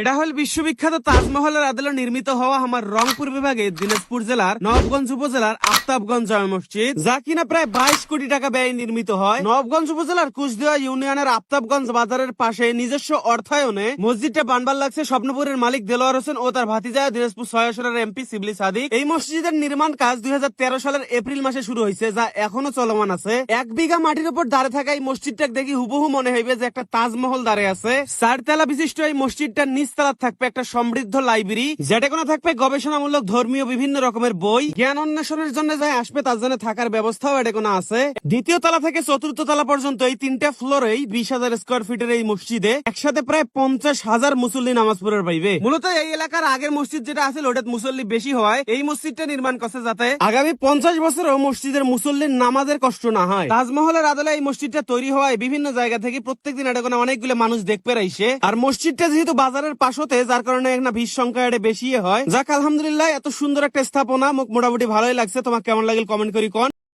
এটা হল বিশ্ববিখ্যাত তাজমহলের আদলে নির্মিত হওয়া আমার রংপুর বিভাগের দিনাজপুর জেলার নবগঞ্জ উপজেলার আফতাবগঞ্জ জামে মসজিদ, যা কিনা প্রায় বাইশ কোটি টাকা ব্যয় নির্মিত হয়। নবগঞ্জ উপজেলার কুচদিয়া ইউনিয়নের আফতাবগঞ্জ বাজারের পাশে নিজস্ব অর্থায়নে মসজিদটা বানবার লাগছে। স্বপ্নপুরের মালিক দেলোয়ার হোসেন ও তার ভাতিজা দিনাজপুর ছয় আসনের এমপি সিবলি সাদিক। এই মসজিদের নির্মাণ কাজ দুই হাজার তেরো সালের এপ্রিল মাসে শুরু হয়েছে, যা এখনও চলমান আছে। এক বিঘা মাটির উপর দাঁড়িয়ে থাকা এই মসজিদটা দেখি হুবহু মনে হইবে যে একটা তাজমহল দাঁড়িয়ে আছে। চারতলা বিশিষ্ট এই মসজিদটার নিচতলা থাকবে একটা সমৃদ্ধ লাইব্রেরি, যেটা কোনো থাকবে গবেষণামূলক, ধর্মীয় বিভিন্ন রকমের বই, জ্ঞান অন্বেষণের জন্য যাই আসবে তার জন্য থাকার ব্যবস্থাও এটা কোনো আছে। দ্বিতীয় তলা থেকে চতুর্থ তলা পর্যন্ত এই তিনটা ফ্লোরেই বিশ হাজার স্কোয়ার ফিটের এই মসজিদে একসাথে প্রায় পঞ্চাশ হাজার মুসল্লি নামাজ পড়ার পাইবে। মূলত এই এলাকার আগের মসজিদ যেটা আছে ওটা মুসল্লি বেশি হয়, এই মসজিদটা নির্মাণ করছে যাতে আগামী পঞ্চাশ বছরও মসজিদের মুসল্লির নামাজের কষ্ট না হয়। তাজমহলের আদলে এই মসজিদটা তৈরি হওয়ায় বিভিন্ন জায়গা থেকে প্রত্যেকদিন এটা কোনো অনেকগুলো মানুষ দেখতে রাইছে আর মসজিদটা যেহেতু বাজারের পাশতে যার কারণে একটা ভিড় সংখ্যা এটা বেশি হয়। যাক, আলহামদুলিল্লাহ, এত সুন্দর একটা স্থাপনা। মোটামুটি ভালোই লাগছে। তোমার কেমন লাগে কমেন্ট করি কোন।